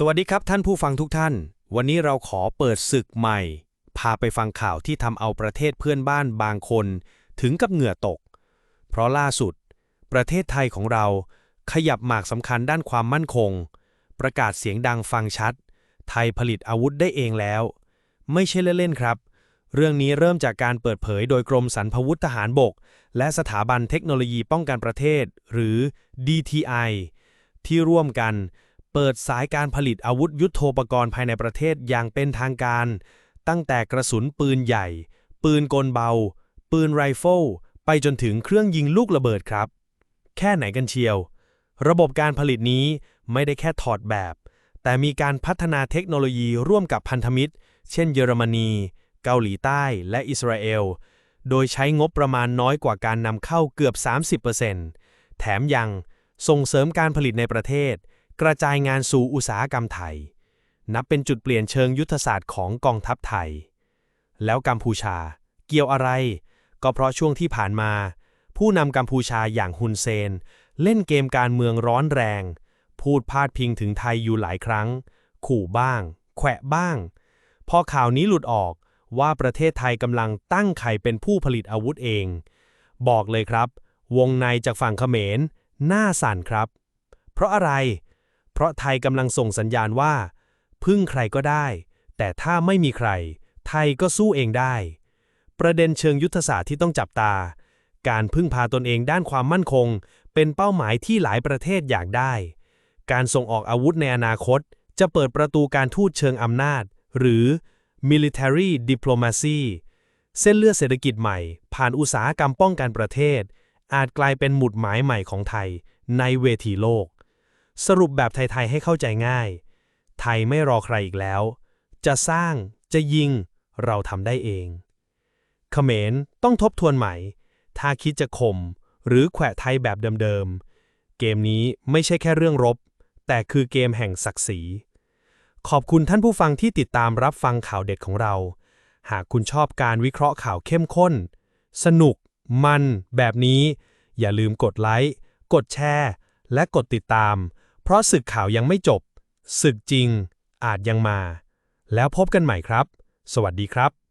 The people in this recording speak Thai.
สวัสดีครับท่านผู้ฟังทุกท่าน วันนี้เราขอเปิดศึกใหม่ พาไปฟังข่าวที่ทำเอาประเทศเพื่อนบ้านบางคน ถึงกับเหงื่อตก เพราะล่าสุด ประเทศไทยของเราขยับหมากสำคัญด้านความมั่นคง ประกาศเสียงดังฟังชัด ไทยผลิตอาวุธได้เองแล้ว ไม่ใช่เล่นๆครับ เรื่องนี้เริ่มจากการเปิดเผยโดยกรมสรรพาวุธทหารบก และสถาบันเทคโนโลยีป้องกันประเทศ หรือ DTI ที่ร่วมกัน เปิดสายการผลิตอาวุธยุโทโธปกรณ์ภายในประเทศอย่างเป็นทางการ ตั้งแต่กระสุนปืนใหญ่ ปืนกลเบา ปืนไรเฟิลไปจนถึงเครื่องยิงลูกระเบิดครับ แค่ไหนกันเชียว ระบบการผลิตนี้ไม่ได้แค่ถอดแบบ แต่มีการพัฒนาเทคโนโลยีร่วมกับพันธมิตร เช่น เยอรมนี เกาหลีใต้และอิสราเอล โดยใช้งบประมาณน้อยกว่าการนำเข้าเกือบ 30%แถมยังส่งเสริมการผลิตในประเทศ กระจายงานสู่อุตสาหกรรมไทย นับเป็นจุดเปลี่ยนเชิงยุทธศาสตร์ของกองทัพไทย แล้วกัมพูชา เกี่ยวอะไร ก็เพราะช่วงที่ผ่านมา ผู้นำกัมพูชาอย่างฮุนเซน เล่นเกมการเมืองร้อนแรง พูดพาดพิงถึงไทยอยู่หลายครั้ง ขู่บ้าง แขวะบ้าง พอข่าวนี้หลุดออกว่าประเทศไทยกำลังตั้งไข่เป็นผู้ผลิตอาวุธเอง บอกเลยครับ วงในจากฝั่งเขมรหน้าสั่นครับ เพราะอะไร เพราะไทยกำลังส่งสัญญาณว่า พึ่งใครก็ได้ แต่ถ้าไม่มีใคร ไทยก็สู้เองได้ ประเด็นเชิงยุทธศาสตร์ที่ต้องจับตา การพึ่งพาตนเองด้านความมั่นคง เป็นเป้าหมายที่หลายประเทศอยากได้ การส่งออกอาวุธในอนาคต จะเปิดประตูการทูตเชิงอำนาจ หรือ military diplomacy เส้นเลือดเศรษฐกิจใหม่ ผ่านอุตสาหกรรมป้องกันประเทศ อาจกลายเป็นหมุดหมายใหม่ของไทยในเวทีโลก สรุปแบบไทย ๆ ให้เข้าใจง่าย ไทยไม่รอใครอีกแล้ว จะสร้าง จะยิง เราทำได้เองเขมรต้องทบทวนใหม่ ถ้าคิดจะข่มหรือแขวะไทยแบบเดิมๆ เกมนี้ไม่ใช่แค่เรื่องรบ แต่คือเกมแห่งศักดิ์ศรี ขอบคุณท่านผู้ฟังที่ติดตามรับฟังข่าวเด็ดของเรา หากคุณชอบการวิเคราะห์ข่าวเข้มข้น สนุก มัน แบบนี้ อย่าลืมกดไลค์ กดแชร์ และกดติดตาม เพราะศึกข่าวยังไม่จบ ศึกจริงอาจยังมา แล้วพบกันใหม่ครับ สวัสดีครับ